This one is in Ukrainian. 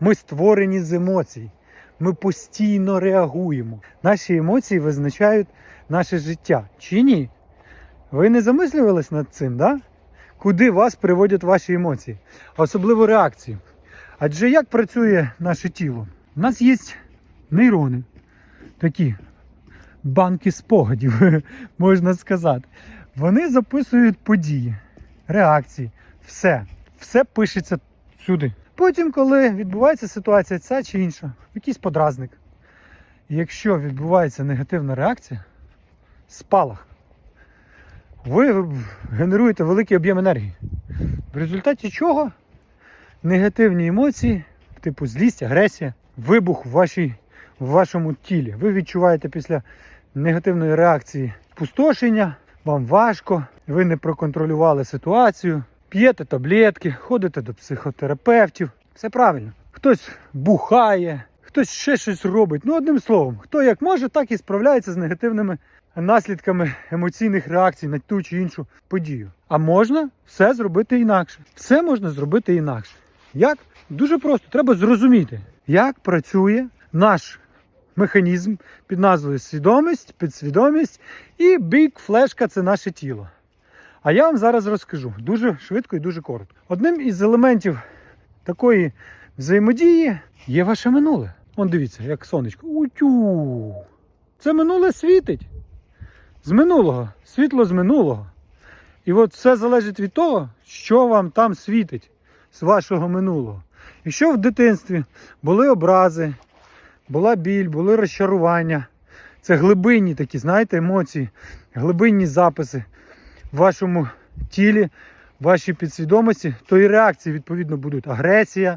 Ми створені з емоцій. Ми постійно реагуємо. Наші емоції визначають наше життя. Чи ні? Ви не замислювались над цим, да? Куди вас приводять ваші емоції, особливо реакції? Адже як працює наше тіло? У нас є нейрони, такі банки спогадів, можна сказати. Вони записують події, реакції, все. Все пишеться сюди. Потім, коли відбувається ситуація ця чи інша, якийсь подразник. Якщо відбувається негативна реакція, спалах, ви генеруєте великий об'єм енергії. В результаті чого негативні емоції, типу злість, агресія, вибух в, вашій, в вашому тілі. Ви відчуваєте після негативної реакції спустошення, вам важко, ви не проконтролювали ситуацію, п'єте таблетки, ходите до психотерапевтів. Все правильно. Хтось бухає, хтось ще щось робить. Ну, одним словом, хто як може, так і справляється з негативними наслідками емоційних реакцій на ту чи іншу подію. А можна все зробити інакше. Все можна зробити інакше. Як? Дуже просто. Треба зрозуміти, як працює наш механізм під назвою свідомість, підсвідомість і бік флешка це наше тіло. А я вам зараз розкажу дуже швидко і дуже коротко. Одним із елементів такої взаємодії є ваше минуле. Он дивіться, як сонечко. Утю. Це минуле світить. З минулого, світло з минулого. І от все залежить від того, що вам там світить з вашого минулого. Якщо в дитинстві були образи, була біль, були розчарування, це глибинні такі, знаєте, емоції, глибинні записи в вашому тілі, в вашій підсвідомості, то і реакції, відповідно, будуть. Агресія,